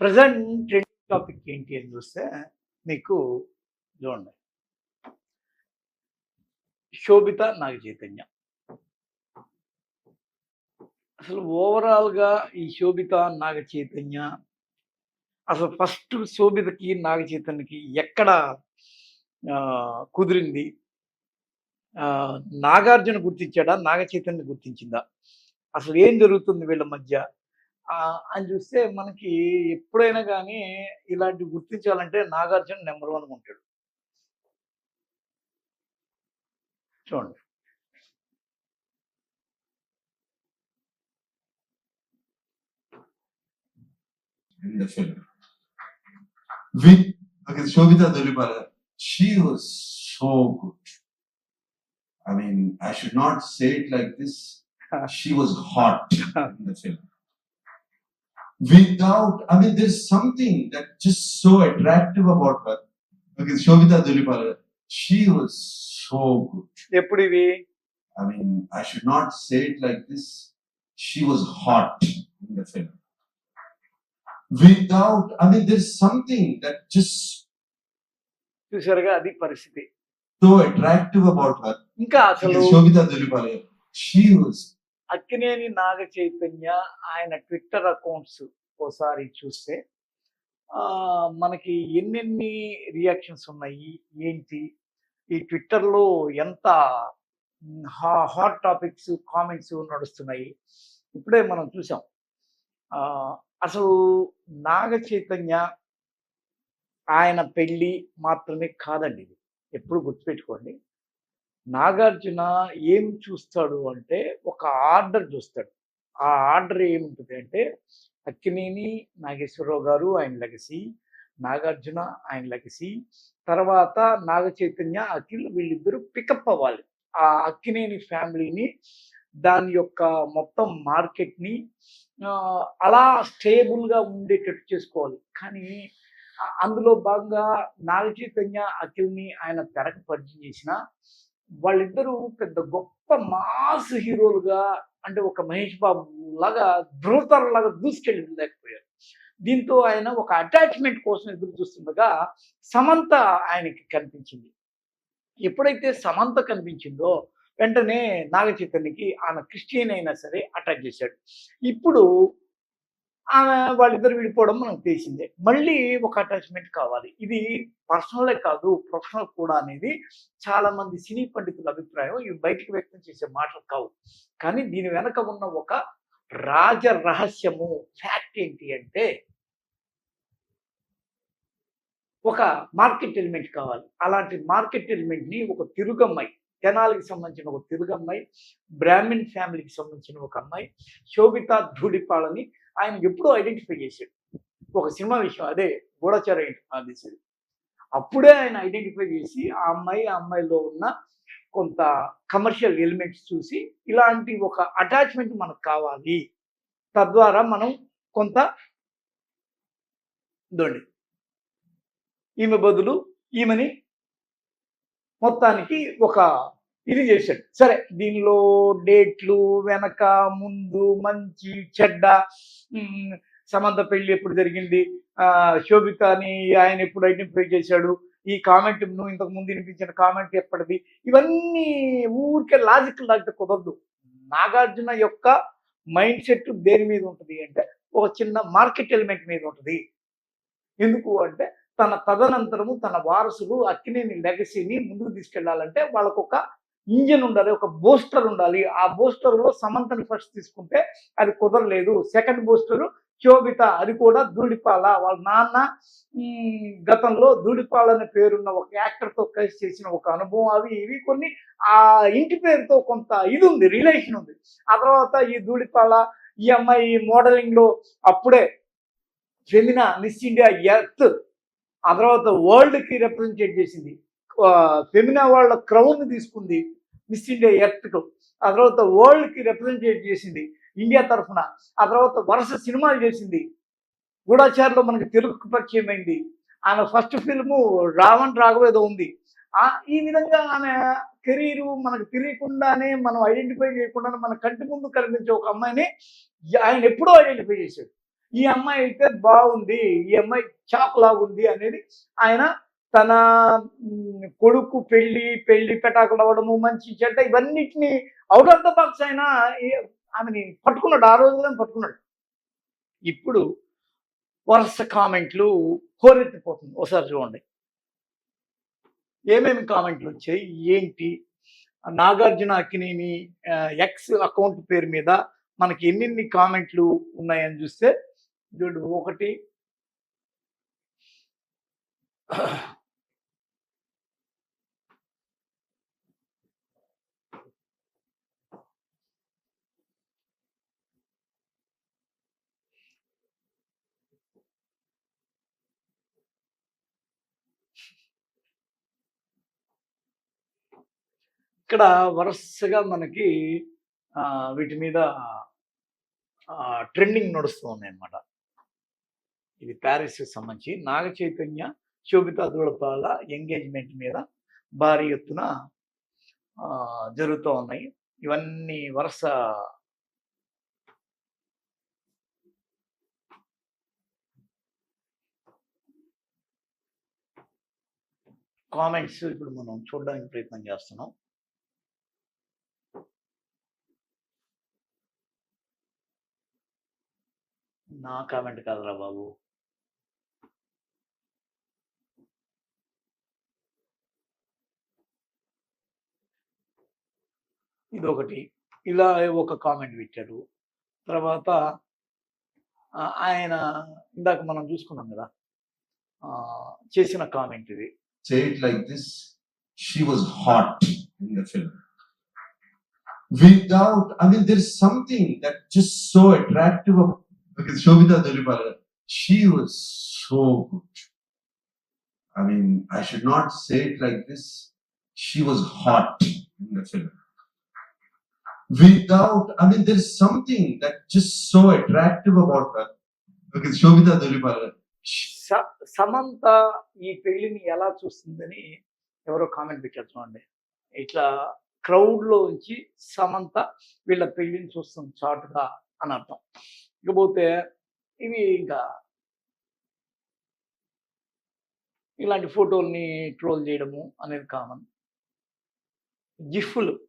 Present topic ఏంటి అని చూస్తే మీకు చూడండి. శోభిత నాగ చైతన్య. అసలు ఓవరాల్గా ఈ శోభిత నాగ చైతన్య. అసలు ఫస్ట్ శోభితకి నాగ చైతన్యకి ఎక్కడ కుదిరింది? ఆ, నాగార్జున గుర్తించాడా? నాగ చైతన్య గుర్తించిందా? అసలు ఏం జరుగుతుంది వీళ్ళ మధ్య? అని చూస్తే మనకి ఎప్పుడైనా కానీ ఇలాంటివి గుర్తించాలంటే నాగార్జున నెంబర్ వన్ ఉంటాడు. చూడండి. Sobhita Dhulipala. So good I mean say it like this hot in the film Without, I mean, there's something that just so attractive about her. Okay, Shobita Dulipala, she was so good. ఎప్పుడు ఇవి I mean, I should not say it like this. She was hot in the film. Without, I mean, there's something that just చూసారుగా అది పరిస్థితి so attractive about her. ఇంకా అసలు Okay, Shobita Dulipale, she was Akkineni Naga Chaitanya ఆయన Twitter accounts ఒకసారి చూస్తే మనకి ఎన్నెన్ని రియాక్షన్స్ ఉన్నాయి ఏంటి ఈ ట్విట్టర్లో ఎంత హాట్ టాపిక్స్ కామెంట్స్ నడుస్తున్నాయి. ఇప్పుడే మనం చూసాం. అసలు నాగ చైతన్య ఆయన పెళ్ళి మాత్రమే కాదండి ఇది. ఎప్పుడు గుర్తుపెట్టుకోండి. నాగార్జున ఏం చూస్తాడు అంటే ఒక ఆర్డర్ చూస్తాడు. ఆ ఆర్డర్ ఏముంటుంది అంటే అక్కినేని నాగేశ్వరరావు గారు ఆయన లెగసి నాగార్జున ఆయన లెగసి తర్వాత నాగ చైతన్య అఖిల్ వీళ్ళిద్దరూ పికప్ అవ్వాలి. ఆ అక్కినేని ఫ్యామిలీని దాని యొక్క మొత్తం మార్కెట్ని అలా స్టేబుల్గా ఉండేటట్టు చేసుకోవాలి. కానీ అందులో భాగంగా నాగ చైతన్య అఖిల్ని ఆయన తెరకు పరిచయం చేసిన వాళ్ళిద్దరూ పెద్ద గొప్ప మాస్ హీరోలుగా అంటే ఒక మహేష్ బాబు లాగా ధృవతర లాగా దూసుకెళ్ళలేకపోయారు దీంతో ఆయన ఒక అటాచ్మెంట్ కోసం ఎదురు చూస్తుండగా సమంత ఆయనకి కనిపించింది. ఎప్పుడైతే సమంత కనిపించిందో వెంటనే నాగ చైతన్యకి క్రిస్టియన్ అయినా సరే అటాచ్ చేశాడు. ఇప్పుడు ఆమె వాళ్ళిద్దరు విడిపోవడం మనకు తెలిసిందే మళ్ళీ ఒక అటాచ్మెంట్ కావాలి. ఇది పర్సనలే కాదు ప్రొఫెషనల్ కూడా అనేది చాలా మంది సినీ పండితుల అభిప్రాయం. ఇవి బయటికి వ్యక్తం చేసే మాటలు కావు. కానీ దీని వెనక ఉన్న ఒక రాజ రహస్యము ఫ్యాక్ట్ ఏంటి అంటే ఒక మార్కెట్ ఎలిమెంట్ కావాలి. అలాంటి మార్కెట్ ఎలిమెంట్ని ఒక తిరుగమ్మాయి తెనాలికి సంబంధించిన ఒక తిరుగమ్మాయి బ్రాహ్మిన్ ఫ్యామిలీకి సంబంధించిన ఒక అమ్మాయి శోభిత ధూళిపాళని ఆయన ఎప్పుడూ ఐడెంటిఫై చేశాడు. ఒక సినిమా విషయం అదే గూఢచార తీశాడు అప్పుడే ఆయన ఐడెంటిఫై చేసి ఆ అమ్మాయి ఆ అమ్మాయిలో ఉన్న కొంత కమర్షియల్ ఎలిమెంట్స్ చూసి ఇలాంటి ఒక అటాచ్మెంట్ మనకు కావాలి. తద్వారా మనం కొంత దొండి ఈమె బదులు ఈమెని మొత్తానికి ఒక ఇది చేశాడు. సరే దీనిలో డేట్లు వెనక ముందు మంచి చెడ్డ సమంత పెళ్ళి ఎప్పుడు జరిగింది? ఆ శోభితని ఆయన ఎప్పుడు ఐడెంటిఫై చేశాడు? ఈ కామెంట్ నువ్వు ఇంతకు ముందు వినిపించిన కామెంట్ ఎప్పటిది? ఇవన్నీ ఊరికే లాజిక్ లాగితే కుదరదు. నాగార్జున యొక్క మైండ్ సెట్ దేని మీద ఉంటుంది అంటే ఒక చిన్న మార్కెట్ ఎలిమెంట్ మీద ఉంటుంది. ఎందుకు అంటే తన తదనంతరము తన వారసులు అక్కినేని లెగసీని ముందుకు తీసుకెళ్ళాలంటే వాళ్ళకొక ఇంజన్ ఉండాలి ఒక బూస్టర్ ఉండాలి. ఆ బూస్టర్లో సమంతని ఫస్ట్ తీసుకుంటే అది కుదరలేదు. సెకండ్ బూస్టర్ శోభిత అది కూడా దూడిపాల వాళ్ళ నాన్న గతంలో దూడిపాల అనే పేరున్న ఒక యాక్టర్తో కలిసి చేసిన ఒక అనుభవం అవి ఇవి కొన్ని ఆ ఇంటి పేరుతో కొంత ఇది ఉంది రిలేషన్ ఉంది. ఆ తర్వాత ఈ దూడిపాల ఈ అమ్మాయి మోడలింగ్లో అప్పుడే ఫెమినా మిస్ ఇండియా ఎర్త్ ఆ తర్వాత వరల్డ్కి రిప్రజెంటేట్ చేసింది. ఫెమినా వాళ్ళ క్రౌన్ తీసుకుంది మిస్ ఇండియా ఎర్త్కు ఆ తర్వాత వరల్డ్కి రిప్రజెంటేట్ చేసింది ఇండియా తరఫున. ఆ తర్వాత వరుస సినిమాలు చేసింది. గూఢాచారిలో మనకి తెలుగుకు పరిచయం అయింది ఆమె ఫస్ట్ ఫిల్ము రావణ్ రాఘవేదో ఉంది. ఆ ఈ విధంగా ఆమె కెరీర్ మనకు తెలియకుండానే మనం ఐడెంటిఫై చేయకుండానే మన కంటి ముందు కనిపించే ఒక అమ్మాయిని ఆయన ఎప్పుడో ఐడెంటిఫై చేశాడు. ఈ అమ్మాయి అయితే బాగుంది ఈ అమ్మాయి చాప్ లాగుంది అనేది ఆయన తన కొడుకు పెళ్ళి పెళ్ళి పెటాకులు అవ్వడము మంచి చెడ్డ ఇవన్నిటిని అవుట్ ఆఫ్ ద బాక్స్ ఆయన ఆమెని పట్టుకున్నాడు. ఆ రోజులను పట్టుకున్నాడు. ఇప్పుడు వరుస కామెంట్లు హోరెత్తిపోతుంది. ఒకసారి చూడండి. ఏమేమి కామెంట్లు వచ్చాయి? ఏంటి? నాగార్జున అక్కినేని ఎక్స్ అకౌంట్ పేరు మీద మనకి ఎన్నెన్ని కామెంట్లు ఉన్నాయని చూస్తే చూడు ఒకటి ఇక్కడ వరుసగా మనకి ఆ, వీటి మీద ట్రెండింగ్ నడుస్తూ ఉన్నాయి అన్నమాట ఇది ప్యారిస్ సంబంధించి. నాగ చైతన్య శోభిత అదులపాల ఎంగేజ్మెంట్ మీద భారీ ఎత్తున జరుగుతూ ఉన్నాయి. ఇవన్నీ వరుస కామెంట్స్ ఇప్పుడు మనం చూడడానికి ప్రయత్నం చేస్తున్నాం. నా కామెంట్ కాదురా బాబు. ఇది ఒకటి ఇలా ఒక కామెంట్ పెట్టాడు. తర్వాత ఆయన ఇందాక మనం చూసుకున్నాం కదా చేసిన కామెంట్ ఇది. చేట్ like this she was hot in the film with Okay, Shobita Dulipala, she was so good. I mean, I should not say it like this. She was hot in the film. Without, I mean, there's something that just so attractive about her. Okay, Shobita Dulipala, she, Samantha ఈ పెళ్ళిని ఎలా చూస్తుందని ఎవరో comment పెట్టారు చూడండి ఇట్లా క్రౌడ్లో ఉంచి సమంత వీళ్ళ పెళ్ళిని చూస్తుంది చాటుగా అని అర్థం ఇకపోతే ఇవి ఇంకా ఇలాంటి ఫోటోల్ని ట్రోల్ చేయడము అనేది కామన్. జిఫ్లు.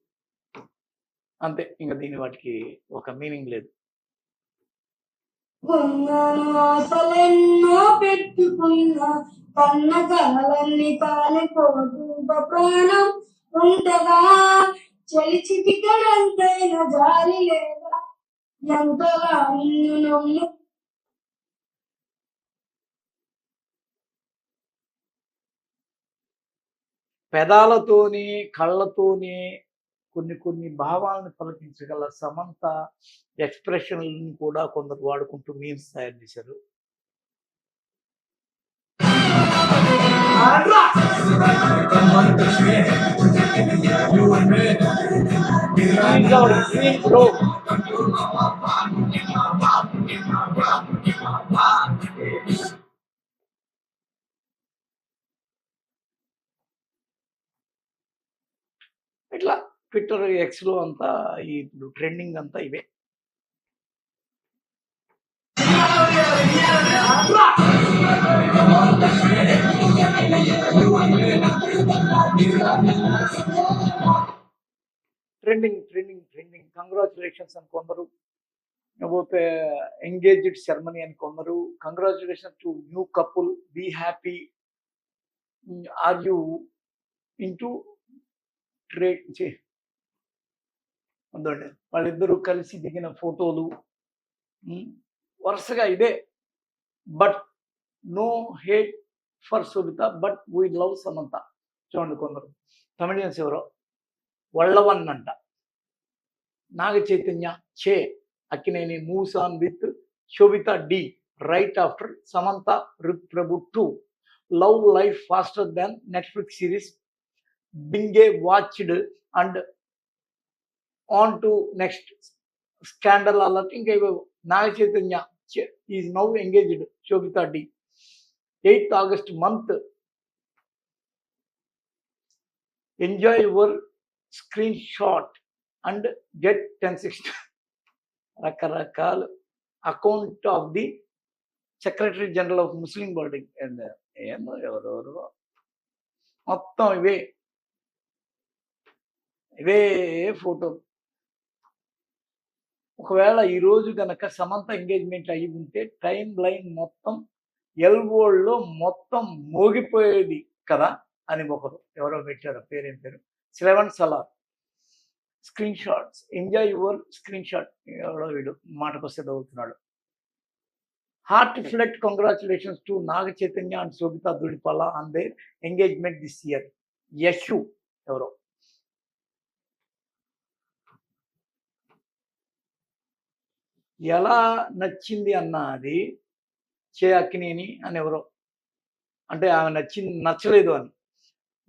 అంతే ఇంకా దీని వాటికి ఒక మీనింగ్ లేదు. ఉన్నాను ఆశలెన్నో పెట్టుకున్నా కన్న కలలన్నీ ప్రాణం ఉంటదా జాలి ఎంతలా నిన్ను పెదాలతోని కళ్ళతోని కొన్ని కొన్ని భావాలను పలికించగల సమంత ఎక్స్ప్రెషన్లను కూడా కొందరు వాడుకుంటూ మీమ్స్ తయారు చేశారు. ఇంకా ఒక green bro. ఇట్లా ట్విట్టర్ ఎక్స్లో అంతా ఈ ట్రెండింగ్ అంతా ఇవే. ట్రెండింగ్ ట్రెండింగ్ ట్రెండింగ్ కంగ్రాచులేషన్స్ అని కొందరు. పోతే ఎంగేజ్డ్ సెరమనీ అని కొందరు. Congratulation to new couple be happy are you into tray ఉందండి. వాళ్ళిద్దరూ కలిసి దిగిన ఫోటోలు. వరుసగా ఇదే. But no hate for Sobhita but we love Samantha చూడండి కొందరు. కమెడియన్స్ ఎవరో వళ్ళవన్ అంట Naga Chaitanya Chay Akkineni moves on with Sobhita D right after Samantha Ruth Prabhu too. Love life faster than Netflix series binge watched and on to next scandal alert. ఇంకా Naga Chaitanya is now engaged Sobhita D. Eighth August month enjoy your screen shot and get ten sixty రకరకాల account of the secretary general of Muslim body ఏందో ఎవరెవరు. మొత్తం ఇవే. ఇవే photo ఒకవేళ ఈరోజు కనుక సమంత ఎంగేజ్మెంట్ అయి ఉంటే టైం లైన్ మొత్తం ఎల్బోల్లో మొత్తం మోగిపోయేది కదా. అని ఒకరు ఎవరో పెట్టారు పేరేం పేరు? Shravan Salaar. Screen shots. Enjoy your screen shot ఎవడో వీడు మాటకొస్తే చదువుతున్నాడు heartfelt congratulations to Naga Chaitanya and Sobhita Dhulipala on their engagement this year Yashu ఎవరో. ఎలా నచ్చింది అన్న అది? చే అక్కినేని అని ఎవరో. అంటే ఆమె నచ్చింది నచ్చలేదు అని.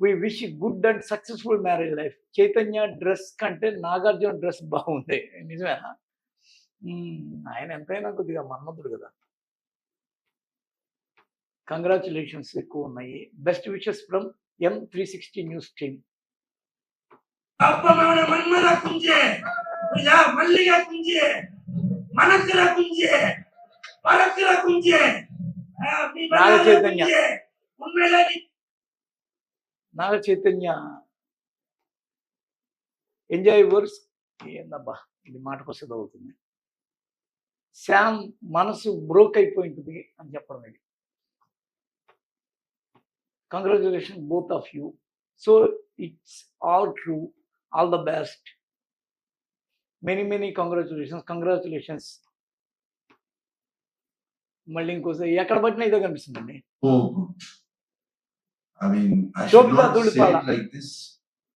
We wish good and successful marriage life Chaitanya dress కంటే నాగార్జున డ్రెస్ బాగుంది. నిజమేనా? ఆయన ఎంతైనా కొద్దిగా మన్మతుడు కదా. కంగ్రాచులేషన్స్ ఎక్కువ ఉన్నాయి. Best wishes from M three sixty news team Naga Chaitanya Naga Chaitanya enjoy verse. ఏందబ్బా ఇది మాటకు వస్తే అవుతుంది శామ్ మనసు బ్రోక్ అయిపోయింటుంది అని చెప్పడం ఇది. Congratulation both of you so it's all true all the best many many congratulations congratulations మళ్ళీ ఇంకోసారి ఎక్కడ పట్టినా ఇదే కనిపిస్తుందండి. Dhulipala. it like this.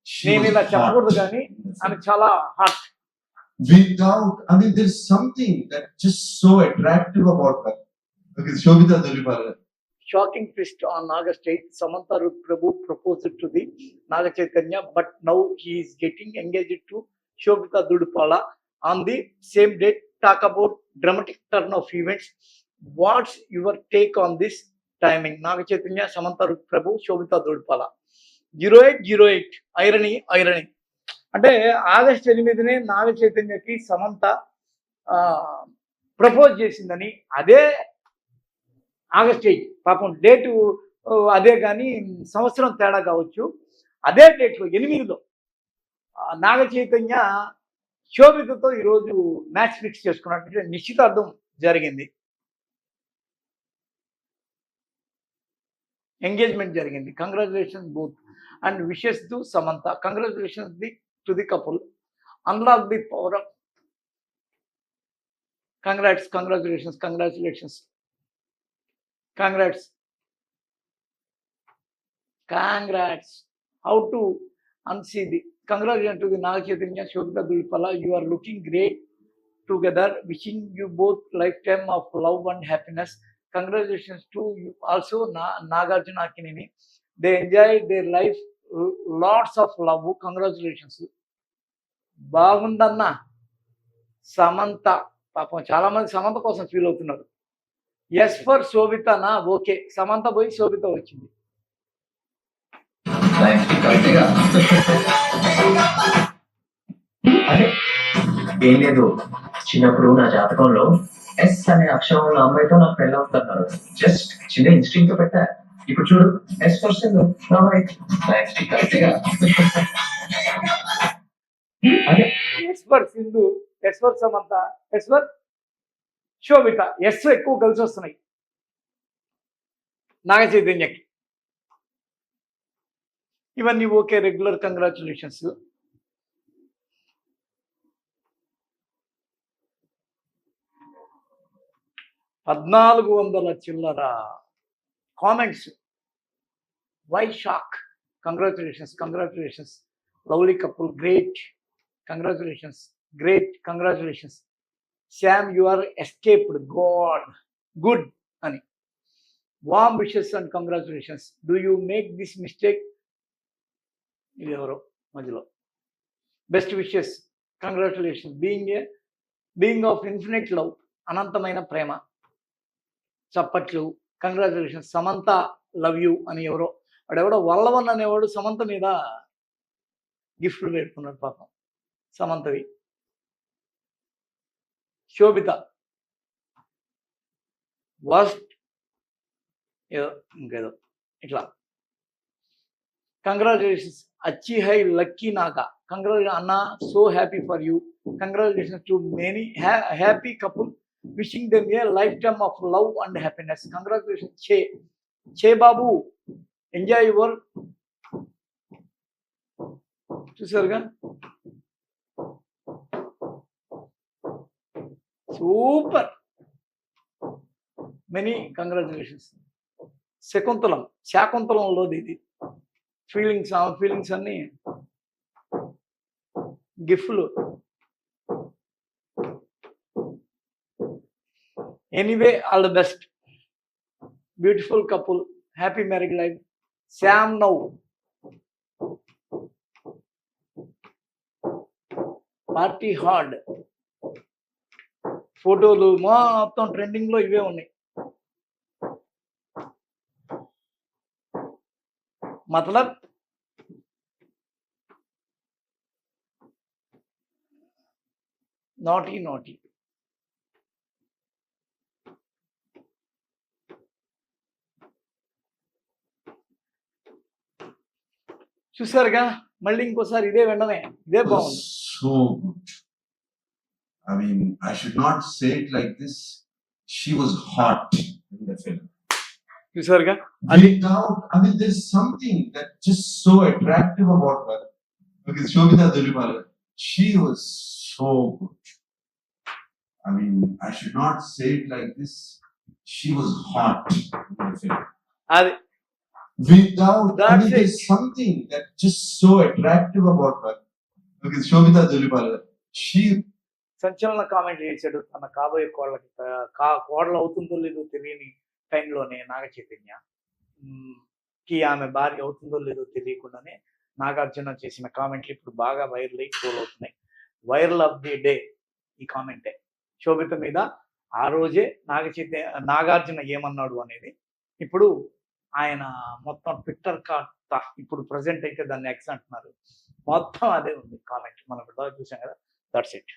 She నేను ఇలా. చెప్పకూడదు కానీ ఆమె చాలా hot Without, I mean, there's something that just so attractive about her. Okay, Shobita Dhulipala. shocking twist on August 8th, Samantha Ruth Prabhu proposed to the Naga Chaitanya, but now he is getting engaged to Shobita Dudupala on the same date. Talk about dramatic turn of events. What's your take on this timing Naga Chaitanya Samantha Prabhu Sobhita Shobita zero eight zero eight irony irony. అంటే August ఎనిమిదినే నాగ చైతన్యకి Samantha propose చేసిందని అదే August eight పాపం date అదే కానీ సంవత్సరం తేడా కావచ్చు. అదే డేట్లో ఎనిమిదిలో నాగ చైతన్య శోభితతో ఈరోజు మ్యాచ్ ఫిక్స్ చేసుకున్నట్టు నిశ్చితార్థం జరిగింది. ఎంగేజ్మెంట్ జరిగింది congratulation both and wishes to Samantha congratulations the to the couple unlock the power of congrats congratulations congratulations congrats congrats how to unsee the congratulations to the Naga Chaitanya Shobita Dulpala you are looking great together wishing you both lifetime of love and happiness congratulations to you also Na- Nagarjuna Akinini they enjoy their life l- lots of love congratulations బాగుందన్న సమంత పాపం చాలా మంది సమంత కోసం feel అవుతున్నారు yes for శోభితనా okay Samantha పోయి శోభిత వచ్చింది అరే ఏం లేదు చిన్నప్పుడు నా జాతకంలో ఎస్ అనే అక్షరంలో అమ్మాయితో నాకు పెళ్ళి అవుతున్నారు. జస్ట్ చిన్న ఇన్స్టింగ్తో పెట్టా. ఇప్పుడు చూడు ఎస్ పర్సెంట్ సింధు ఎస్వర్ సమంత ఎస్వర్ శోభిత ఎస్ ఎక్కువ కలిసి వస్తున్నాయి. నాగ చైతన్యకి ఇవన్నీ ఓకే రెగ్యులర్ కంగ్రాచులేషన్స్ పద్నాలుగు వందల చిల్లర comments why shock congratulations congratulations lovely couple great congratulations great congratulations Sam you are escaped god good అని warm wishes and congratulations do you make this mistake ఇది ఎవరో మధ్యలో. Best wishes congratulations being a being of infinite love అనంతమైన ప్రేమ. చప్పట్లు congratulation Samantha love you అని ఎవరో వాడెవడో వల్లవన్ అనేవాడు సమంత మీద గిఫ్ట్లు పెట్టుకున్నాడు పాపం సమంతవి. శోభిత. వర్స్ట్. ఏదో ఇంకేదో ఇట్లా. కంగ్రాచులేషన్స్ అచ్చి హై లక్కీ నాక కంగ్రాచులేషన్ అన్న so happy for you. Congratulations to many happy couple. Wishing them a lifetime of love and happiness congratulation Chay Chay Babu enjoy your చూసారుగా? సూపర్ మెనీ కంగ్రాచులేషన్స్ శకుంతలం శాకుంతలంలోది ఇది. ఫీలింగ్స్ ఆ ఫీలింగ్స్ అన్నీ. గిఫ్ట్లు anyway all the best beautiful couple happy married life Sam now party hard ఫోటోలు మొత్తం ట్రెండింగ్లో ఇవే ఉన్నాయి. మతలబ్? నాటీ నాటీ చూసారుగా మళ్ళీ ఇంకోసారి ఇదే వినడమే ఇదే was బాగుంది so good. I mean, I should not say it like this. She was hot in the film. చూసారుగా అది Without, I mean, there's something that just so attractive about her. Because Shobita Dulipala, she was so good. I mean, I should not say it like this. She was hot in the film. Without, That's mean, there's something that just so attractive about her. Because Shobita Dulipala, she సంచలన comment చేశాడు తన కాబోయే కోళ్ళకి కోడలు అవుతుందో లేదో తెలియని టైంలోనే నాగ చైతన్య కి ఆమె భార్య అవుతుందో లేదో తెలియకుండానే నాగార్జున చేసిన కామెంట్లు ఇప్పుడు బాగా వైరల్ అయ్యి ట్రోల్ అవుతున్నాయి. వైరల్ ఆఫ్ ది డే ఈ కామెంటే. శోభిత మీద ఆ రోజే నాగ చైతన్య నాగార్జున ఏమన్నాడు అనేది ఇప్పుడు ఆయన మొత్తం ట్విట్టర్ కార్ట్ ఇప్పుడు ప్రజెంట్ అయితే దాన్ని ఎక్స్ అంటున్నారు. మొత్తం అదే ఉంది కామెంట్ మనం ఇప్పుడు చూసాం కదా దట్స్ ఇట్